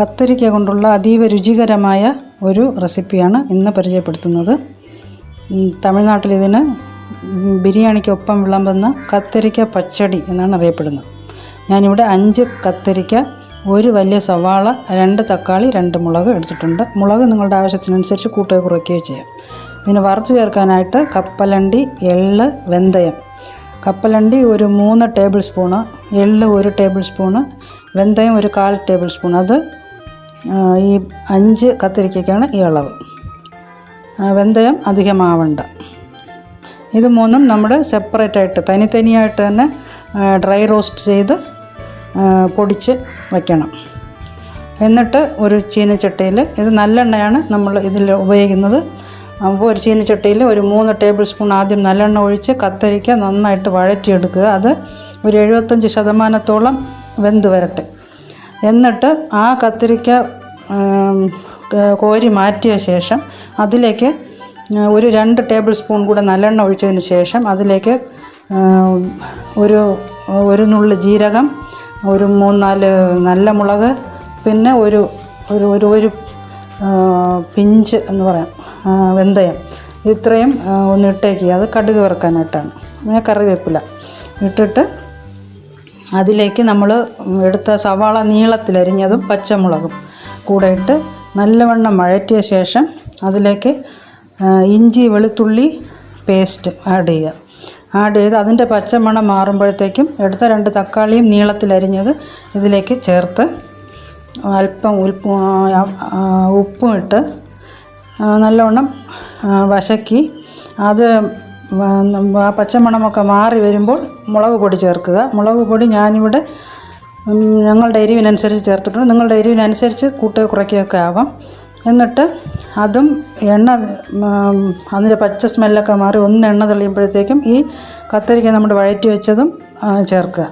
കത്തിരിക്ക കൊണ്ടുള്ള അതീവ രുചികരമായ ഒരു റെസിപ്പിയാണ് ഇന്ന് പരിചയപ്പെടുത്തുന്നത്. തമിഴ്നാട്ടിൽ ഇതിന് ബിരിയാണിക്ക് ബിരിയാണിക്കൊപ്പം വിളമ്പുന്ന കത്തിരിക്ക പച്ചടി എന്നാണ് അറിയപ്പെടുന്നത്. ഞാനിവിടെ അഞ്ച് കത്തിരിക്ക ഒരു വലിയ സവാള രണ്ട് തക്കാളി രണ്ട് മുളക് എടുത്തിട്ടുണ്ട്. മുളക് നിങ്ങളുടെ ആവശ്യത്തിനനുസരിച്ച് കൂട്ടുകയോ കുറയ്ക്കുകയോ ചെയ്യാം. ഇതിന് വറുത്ത് ചേർക്കാനായിട്ട് കപ്പലണ്ടി എള്ള് വെന്തയം. കപ്പലണ്ടി ഒരു മൂന്ന് ടേബിൾ സ്പൂണ് എള്ള് ഒരു ടേബിൾ സ്പൂണ് വെന്തയം ഒരു കാൽ ടേബിൾ സ്പൂൺ അത് ഈ അഞ്ച് കത്തിരിക്കയ്ക്കാണ് ഈ അളവ്. വെന്തയം അധികമാവണ്ട ഇത് മൂന്നും നമ്മൾ സെപ്പറേറ്റ് ആയിട്ട് തനി തനിയായിട്ട് തന്നെ ഡ്രൈ റോസ്റ്റ് ചെയ്ത് പൊടിച്ച് വയ്ക്കണം എന്നിട്ട് ഒരു ചീനച്ചട്ടിയിൽ ഇത് നല്ലെണ്ണയാണ് നമ്മൾ ഇതിൽ ഉപയോഗിക്കുന്നത്. അപ്പോൾ ഒരു ചീനച്ചട്ടിയിൽ ഒരു മൂന്ന് ടേബിൾ സ്പൂൺ ആദ്യം നല്ലെണ്ണ ഒഴിച്ച് കത്തരിക്ക നന്നായിട്ട് വഴറ്റിയെടുക്കുക. അത് ഒരു എഴുപത്തഞ്ച് ശതമാനത്തോളം വെന്ത് വരട്ടെ. എന്നിട്ട് ആ കത്തിരിക്ക കോരി മാറ്റിയ ശേഷം അതിലേക്ക് ഒരു രണ്ട് ടേബിൾ സ്പൂൺ കൂടെ നല്ലെണ്ണ ഒഴിച്ചതിന് ശേഷം അതിലേക്ക് ഒരു ഒരു നുള്ളി ജീരകം ഒരു മൂന്നാൽ നല്ല മുളക് പിന്നെ ഒരു ഒരു ഒരു ഒരു പിഞ്ച് എന്ന് പറയാം വെന്തയം. ഇത്രയും ഒന്ന് ഇട്ടേക്കുക അത് കടുക് വറുക്കാനായിട്ടാണ്. പിന്നെ കറിവേപ്പില ഇട്ടിട്ട് അതിലേക്ക് നമ്മൾ എടുത്ത സവാള നീളത്തിലരിഞ്ഞതും പച്ചമുളകും കൂടെ ഇട്ട് നല്ലവണ്ണം വഴറ്റിയ ശേഷം അതിലേക്ക് ഇഞ്ചി വെളുത്തുള്ളി പേസ്റ്റ് ആഡ് ചെയ്യുക. ആഡ് ചെയ്ത് അതിന്റെ പച്ചമണം മാറുമ്പോഴത്തേക്കും എടുത്ത രണ്ട് തക്കാളിയും നീളത്തിലരിഞ്ഞത് ഇതിലേക്ക് ചേർത്ത് അല്പം ഉൽപ്പ് ഉപ്പും ഇട്ട് നല്ലവണ്ണം വശക്കി. അത് പച്ചമണമൊക്കെ മാറി വരുമ്പോൾ മുളക് പൊടി ചേർക്കുക. മുളക് പൊടി ഞാനിവിടെ ഞങ്ങളുടെ എരിവിനനുസരിച്ച് ചേർത്തിട്ടുണ്ട്. നിങ്ങളുടെ എരിവിനനുസരിച്ച് കൂട്ടുക കുറയ്ക്കുകയൊക്കെ ആവാം. എന്നിട്ട് അതും എണ്ണ അതിന്റെ പച്ച സ്മെല്ലൊക്കെ മാറി ഒന്ന് എണ്ണ തെളിയുമ്പോഴത്തേക്കും ഈ കത്തരിക്ക നമ്മൾ വഴറ്റി വെച്ചതും ചേർക്കുക.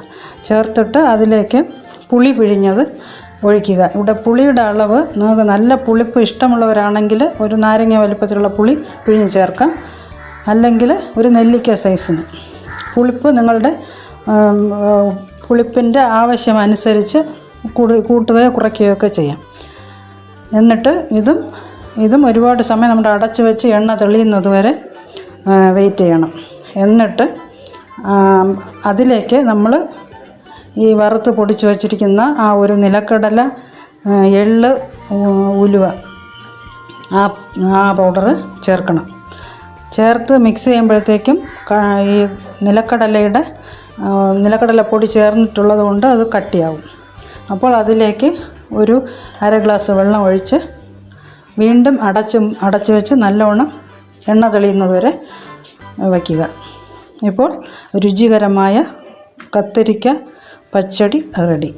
ചേർത്തിട്ട് അതിലേക്ക് പുളി പിഴിഞ്ഞത് ഒഴിക്കുക. ഇവിടെ പുളിയുടെ അളവ് നിങ്ങൾക്ക് നല്ല പുളിപ്പ് ഇഷ്ടമുള്ളവരാണെങ്കിൽ ഒരു നാരങ്ങ വലിപ്പത്തിലുള്ള പുളി പിഴിഞ്ഞ് ചേർക്കാം. അല്ലെങ്കിൽ ഒരു നെല്ലിക്ക സൈസിന്. പുളിപ്പ് നിങ്ങളുടെ പുളിപ്പിന്റെ ആവശ്യമനുസരിച്ച് കൂടു- കൂട്ടുകയോ കുറയ്ക്കുകയോ ഒക്കെ ചെയ്യാം. എന്നിട്ട് ഇതും ഇതും ഒരുപാട് സമയം നമ്മുടെ അടച്ചു വെച്ച് എണ്ണ തെളിയുന്നത് വരെ വെയിറ്റ് ചെയ്യണം. എന്നിട്ട് അതിലേക്ക് നമ്മൾ ഈ വറുത്ത് പൊടിച്ചു വച്ചിരിക്കുന്ന ആ ഒരു നിലക്കടല എള്ള് ഉലുവ ആ ആ പൗഡർ ചേർക്കണം. ചേർത്ത് മിക്സ് ചെയ്യുമ്പോഴത്തേക്കും ഈ നിലക്കടലയുടെ നിലക്കടലപ്പൊടി ചേർന്നിട്ടുള്ളത് കൊണ്ട് അത് കട്ടിയാവും. അപ്പോൾ അതിലേക്ക് ഒരു അര ഗ്ലാസ് വെള്ളം ഒഴിച്ച് വീണ്ടും അടച്ചും അടച്ചു വെച്ച് നല്ലവണ്ണം എണ്ണ തെളിയുന്നത് വരെ വയ്ക്കുക. ഇപ്പോൾ രുചികരമായ കത്തിരിക്ക പച്ചടി റെഡി.